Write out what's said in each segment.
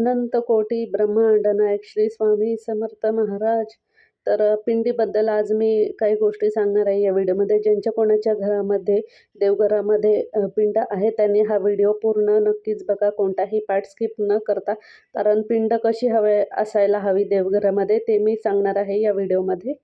अनंत कोटी ब्रह्मांड नायक श्री स्वामी समर्थ महाराज. तर पिंडीबद्दल आज मी काही गोष्टी सांगणार आहे या व्हिडिओमध्ये. ज्यांच्या कोणाच्या घरामध्ये देवघरामध्ये पिंड आहे त्यांनी हा व्हिडिओ पूर्ण नक्कीच बघा. कोणताही पार्ट स्किप न करता. कारण पिंड कशी हवे असायला हवी देवघरामध्ये ते मी सांगणार आहे या व्हिडिओमध्ये.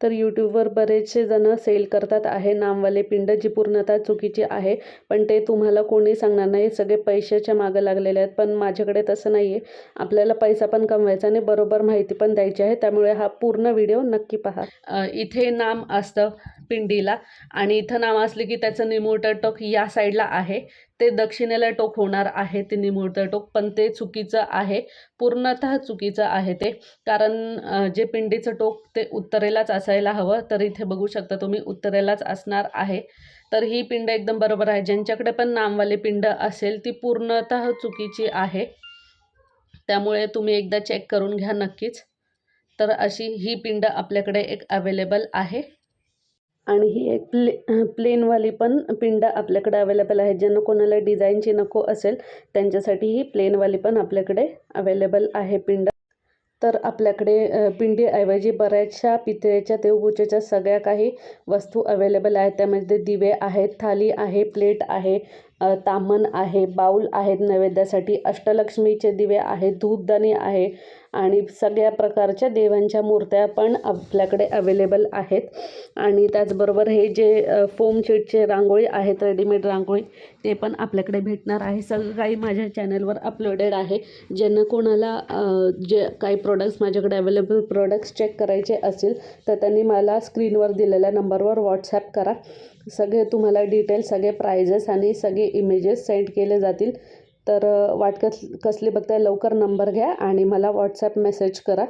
तर यूट्यूबवर बरेचसे जण सेल करतात आहे. नामवाले पिंड जी पूर्णतः चुकीची आहे. पण ते तुम्हाला कोणी सांगणार नाही. सगळे पैशाच्या मागं लागलेले आहेत. पण माझ्याकडे तसं नाही आहे आपल्याला पैसा पण कमवायचा आणि बरोबर माहिती पण द्यायची आहे. त्यामुळे हा पूर्ण व्हिडिओ नक्की पहा. इथे नाम असतं. पिंडीला. आणि इथं नाव असले की त्याचं निमुळतं टोक या साईडला आहे. ते दक्षिणेला टोक होणार आहे ते निमुळतं टोक पण ते चुकीचं आहे. पूर्णतः चुकीचं आहे ते. कारण जे पिंडीचं टोक ते उत्तरेलाच असायला हवं. तर इथे बघू शकता तुम्ही उत्तरेलाच असणार आहे. तर ही पिंड एकदम बरोबर आहे. ज्यांच्याकडे पण नामवाली पिंड असेल ती पूर्णतः चुकीची आहे. त्यामुळे तुम्ही एकदा चेक करून घ्या नक्कीच. तर अशी ही पिंड आपल्याकडे एक अवेलेबल आहे. आणि ही एक प्ले प्लेनवाली पण पिंड आपल्याकडे अवेलेबल आहे ज्यांना कोणाला डिझाईनची नको असेल त्यांच्यासाठी ही प्लेनवाली पण आपल्याकडे अवेलेबल आहे पिंड. तर आपल्याकडे पिंडीऐवजी बऱ्याचशा पितळेच्या देवपूजेच्या सगळ्या काही वस्तू अवेलेबल आहेत. त्यामध्ये दिवे आहेत थाली आहे प्लेट आहे तामण आहे बाऊल आहेत नैवेद्यासाठी अष्टलक्ष्मीचे दिवे आहेत धूपदाणी आहे आणि सगळ्या प्रकारच्या देवांच्या मूर्त्या पण आपल्याकडे अवेलेबल आहेत. आणि त्याचबरोबर हे जे फोम शीटचे रांगोळी आहेत रेडीमेड रांगोळी ते पण आपल्याकडे भेटणार आहे. सगळं काही माझ्या चॅनलवर अपलोडेड आहे. ज्यांना कोणाला जे काही प्रोडक्ट्स माझ्याकडे अवेलेबल प्रोडक्ट्स चेक करायचे असेल तर त्यांनी मला स्क्रीनवर दिलेल्या नंबरवर व्हॉट्सॲप करा. सगळे तुम्हाला डिटेल सगळे प्रायजेस आणि सगळे इमेजेस सेंड केले जातील. तर वाटकस वाट कस कसली बघताय लवकर नंबर घ्या आणि मला व्हॉट्सॲप मेसेज करा.